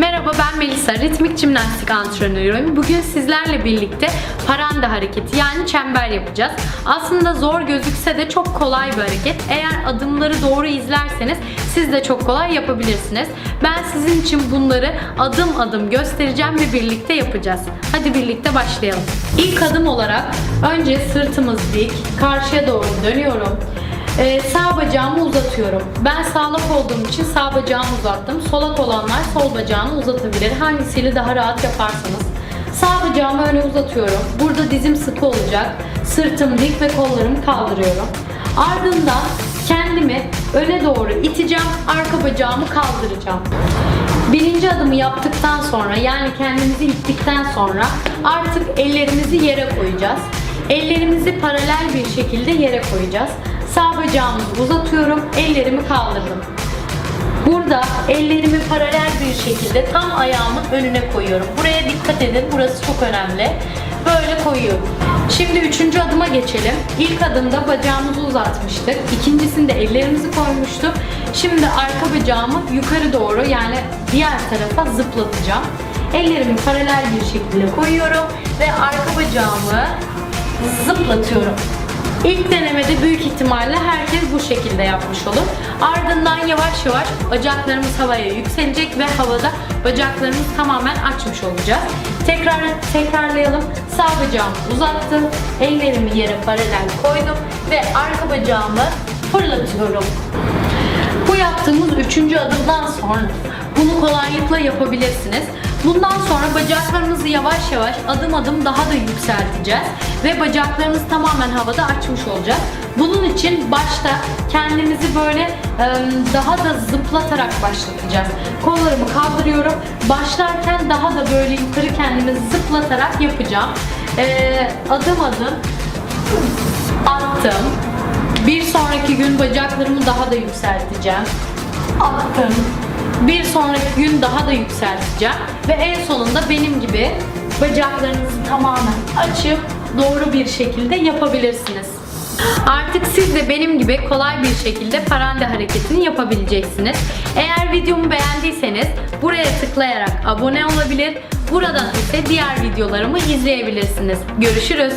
Merhaba ben Melisa, ritmik jimnastik antrenörüyüm. Bugün sizlerle birlikte paranda hareketi yani çember yapacağız. Aslında zor gözükse de çok kolay bir hareket. Eğer adımları doğru izlerseniz siz de çok kolay yapabilirsiniz. Ben sizin için bunları adım adım göstereceğim ve birlikte yapacağız. Hadi birlikte başlayalım. İlk adım olarak önce sırtımız dik, karşıya doğru dönüyorum. Ee, sağ bacağımı uzatıyorum. Ben sağlak olduğum için sağ bacağımı uzattım. Solak olanlar sol bacağını uzatabilir. Hangisiyle daha rahat yaparsanız. Sağ bacağımı öne uzatıyorum. Burada dizim sıkı olacak. Sırtım dik ve kollarımı kaldırıyorum. Ardından kendimi öne doğru iteceğim. Arka bacağımı kaldıracağım. Birinci adımı yaptıktan sonra yani kendimizi ittikten sonra artık ellerimizi yere koyacağız. Ellerimizi paralel bir şekilde yere koyacağız. Sağ bacağımı uzatıyorum, ellerimi kaldırdım. Burada ellerimi paralel bir şekilde tam ayağımın önüne koyuyorum. Buraya dikkat edin, burası çok önemli. Böyle koyuyorum. Şimdi üçüncü adıma geçelim. İlk adımda bacağımızı uzatmıştık. İkincisinde ellerimizi koymuştuk. Şimdi arka bacağımı yukarı doğru yani diğer tarafa zıplatacağım. Ellerimi paralel bir şekilde koyuyorum ve arka bacağımı zıplatıyorum. İlk denemede büyük ihtimalle herkes bu şekilde yapmış olur. Ardından yavaş yavaş bacaklarımız havaya yükselecek ve havada bacaklarımızı tamamen açmış olacağız. Tekrar tekrarlayalım. Sağ bacağımı uzattım. Ellerimi yere paralel koydum ve arka bacağımı fırlatıyorum. Bu yaptığımız üçüncü adımdan sonra bunu kolaylıkla yapabilirsiniz. Bundan sonra bacaklarımızı yavaş yavaş adım adım daha da yükselteceğiz ve bacaklarımızı tamamen havada açmış olacağız. Bunun için başta kendimizi böyle daha da zıplatarak başlatacağız. Kollarımı kaldırıyorum. Başlarken daha da böyle yukarı kendimizi zıplatarak yapacağım. Adım adım attım. Bir sonraki gün bacaklarımı daha da yükselteceğim. Attım. Bir sonraki gün daha da yükselteceğim. Ve en sonunda benim gibi bacaklarınızı tamamen açıp doğru bir şekilde yapabilirsiniz. Artık siz de benim gibi kolay bir şekilde parande hareketini yapabileceksiniz. Eğer videomu beğendiyseniz buraya tıklayarak abone olabilir. Buradan ise diğer videolarımı izleyebilirsiniz. Görüşürüz.